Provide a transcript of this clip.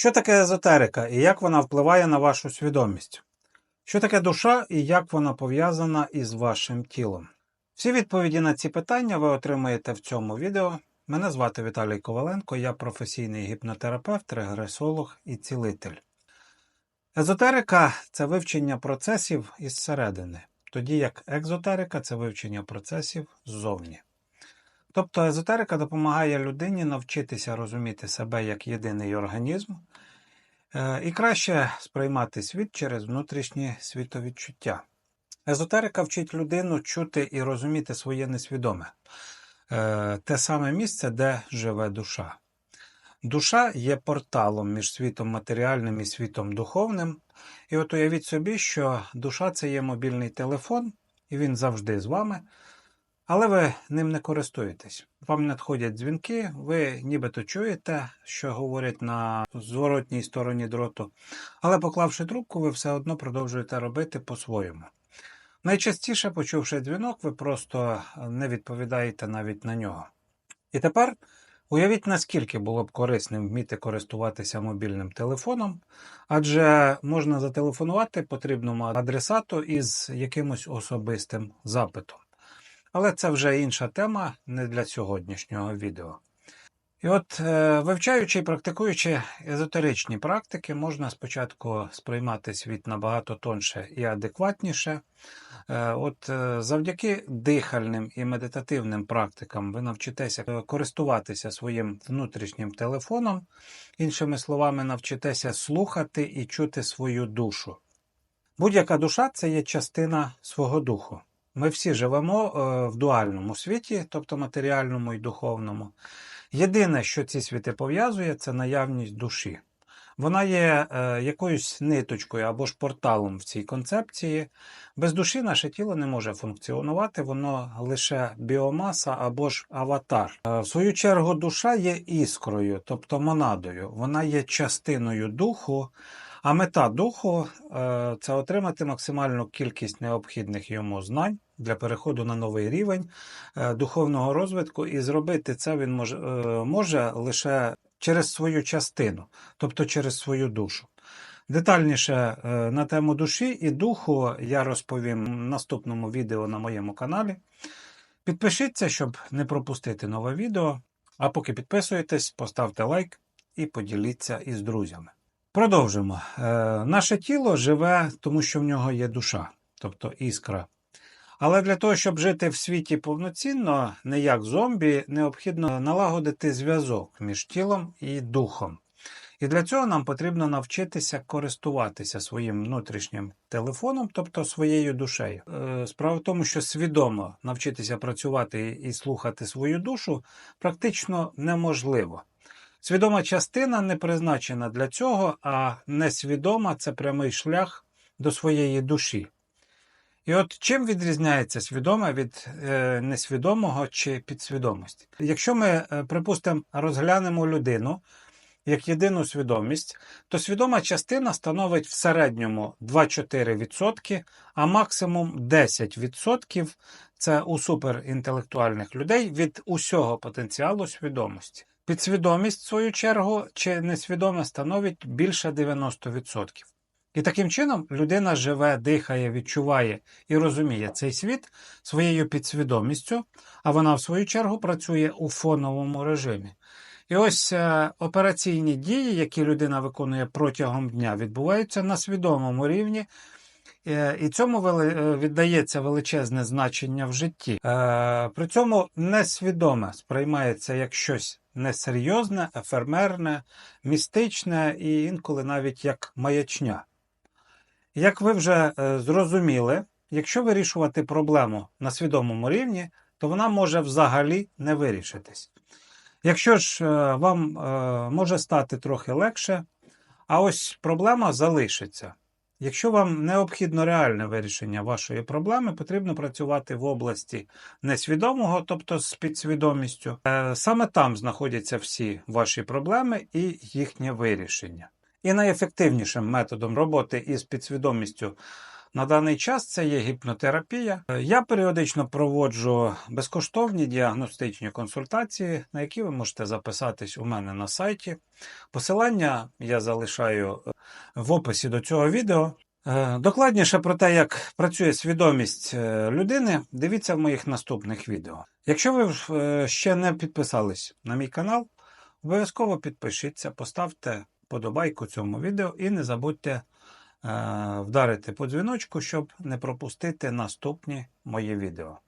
Що таке езотерика і як вона впливає на вашу свідомість? Що таке душа і як вона пов'язана із вашим тілом? Всі відповіді на ці питання ви отримаєте в цьому відео. Мене звати Віталій Коваленко, я професійний гіпнотерапевт, регресолог і цілитель. Езотерика це вивчення процесів із середини, тоді як екзотерика це вивчення процесів ззовні. Тобто езотерика допомагає людині навчитися розуміти себе як єдиний організм е, і краще сприймати світ через внутрішні світовідчуття. Езотерика вчить людину чути і розуміти своє несвідоме, е, те саме місце, де живе душа. Душа є порталом між світом матеріальним і світом духовним. І от уявіть собі, що душа це є мобільний телефон, і він завжди з вами. Але ви ним не користуєтесь. Вам надходять дзвінки, ви нібито чуєте, що говорять на зворотній стороні дроту, але поклавши трубку, ви все одно продовжуєте робити по-своєму. Найчастіше, почувши дзвінок, ви просто не відповідаєте навіть на нього. І тепер уявіть, наскільки було б корисним вміти користуватися мобільним телефоном, адже можна зателефонувати потрібному адресату із якимось особистим запитом. Але це вже інша тема не для сьогоднішнього відео. І от, е, вивчаючи і практикуючи езотеричні практики, можна спочатку сприймати світ набагато тонше і адекватніше. Е, от е, завдяки дихальним і медитативним практикам ви навчитеся користуватися своїм внутрішнім телефоном, іншими словами, навчитеся слухати і чути свою душу. Будь-яка душа це є частина свого духу. Ми всі живемо в дуальному світі, тобто матеріальному і духовному. Єдине, що ці світи пов'язує, це наявність душі. Вона є е, якоюсь ниточкою або ж порталом в цій концепції. Без душі наше тіло не може функціонувати, воно лише біомаса або ж аватар. Е, в свою чергу, душа є іскрою, тобто монадою. Вона є частиною духу. А мета духу е, це отримати максимальну кількість необхідних йому знань для переходу на новий рівень е, духовного розвитку, і зробити це він може, е, може лише через свою частину, тобто через свою душу. Детальніше на тему душі і духу я розповім в наступному відео на моєму каналі. Підпишіться, щоб не пропустити нове відео. А поки підписуєтесь, поставте лайк і поділіться із друзями. Продовжимо. Е, Наше тіло живе, тому що в нього є душа, тобто іскра. Але для того, щоб жити в світі повноцінно, не як зомбі, необхідно налагодити зв'язок між тілом і духом. І для цього нам потрібно навчитися користуватися своїм внутрішнім телефоном, тобто своєю душею. Е, справа в тому, що свідомо навчитися працювати і слухати свою душу практично неможливо. Свідома частина не призначена для цього, а несвідома це прямий шлях до своєї душі. І от чим відрізняється свідоме від е, несвідомого чи підсвідомості? Якщо ми, е, припустимо, розглянемо людину як єдину свідомість, то свідома частина становить в середньому 2-4%, а максимум 10% це у суперінтелектуальних людей від усього потенціалу свідомості. Підсвідомість, в свою чергу, чи несвідоме становить більше 90%. І таким чином людина живе, дихає, відчуває і розуміє цей світ своєю підсвідомістю, а вона, в свою чергу, працює у фоновому режимі. І ось е, операційні дії, які людина виконує протягом дня, відбуваються на свідомому рівні. Е, і цьому е, віддається величезне значення в житті. При цьому несвідоме сприймається як щось несерйозне, ефемерне, містичне і інколи навіть як маячня. Як ви вже е, зрозуміли, якщо вирішувати проблему на свідомому рівні, то вона може взагалі не вирішитись. Якщо ж е, вам е, може стати трохи легше, а ось проблема залишиться. Якщо вам необхідно реальне вирішення вашої проблеми, потрібно працювати в області несвідомого, тобто з підсвідомістю. Е, саме там знаходяться всі ваші проблеми і їхнє вирішення. І найефективнішим методом роботи із підсвідомістю На даний час це є гіпнотерапія. Я періодично проводжу безкоштовні діагностичні консультації, на які ви можете записатись у мене на сайті. Посилання я залишаю е, в описі до цього відео. Е, Докладніше про те, як працює свідомість е, людини, дивіться в моїх наступних відео. Якщо ви ще не підписались на мій канал, обов'язково підпишіться, поставте подобайку цьому відео і не забудьте вдарити по дзвіночку, щоб не пропустити наступні мої відео.